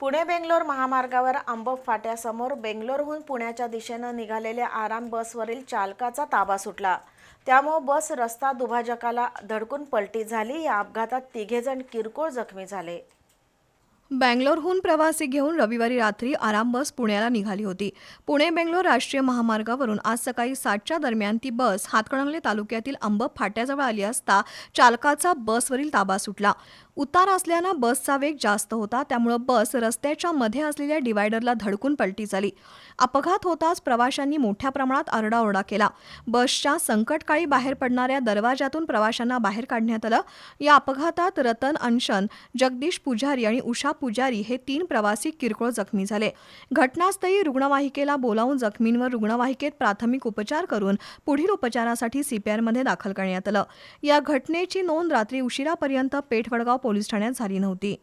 पुणे बेंगलोर महामार्गावर आंबप फाट्यासमोर बेंगलोरहून पुण्याच्या दिशेनं निघालेल्या आराम बसवरील चालकाचा ताबा सुटला. त्यामुळे बस रस्ता दुभाजकाला धडकून पलटी झाली. या अपघातात तिघेजण किरकोळ जखमी झाले. बँगलोरहून प्रवासी घेऊन रविवारी रात्री आराम बस पुण्याला निघाली होती. पुणे बेंगलोर राष्ट्रीय महामार्गावरून आज सकाळी सातच्या दरम्यान ती बस हातकणंगले तालुक्यातील अंब फाट्याजवळ आली असता चालकाचा बसवरील ताबा सुटला. उतार असल्यानं बसचा वेग जास्त होता त्यामुळं बस रस्त्याच्या मध्ये असलेल्या डिवायडरला धडकून पलटी झाली. अपघात होताच प्रवाशांनी मोठ्या प्रमाणात आरडाओरडा केला. बसच्या संकटकाळी बाहेर पडणाऱ्या दरवाजातून प्रवाशांना बाहेर काढण्यात आलं. या अपघातात रतन अनशन जगदीश पुजारी आणि उषा पुजारी हे तीन प्रवासी किरकोळ जखमी झाले. घटनास्थळी रुग्णवाहिकेला बोलावून जखमींवर रुग्णवाहिकेत प्राथमिक उपचार करून पुढील उपचारासाठी सीपीआरमध्ये दाखल करण्यात आलं. या घटनेची नोंद रात्री उशिरापर्यंत पेठवडगाव पोलीस ठाण्यात झाली नव्हती.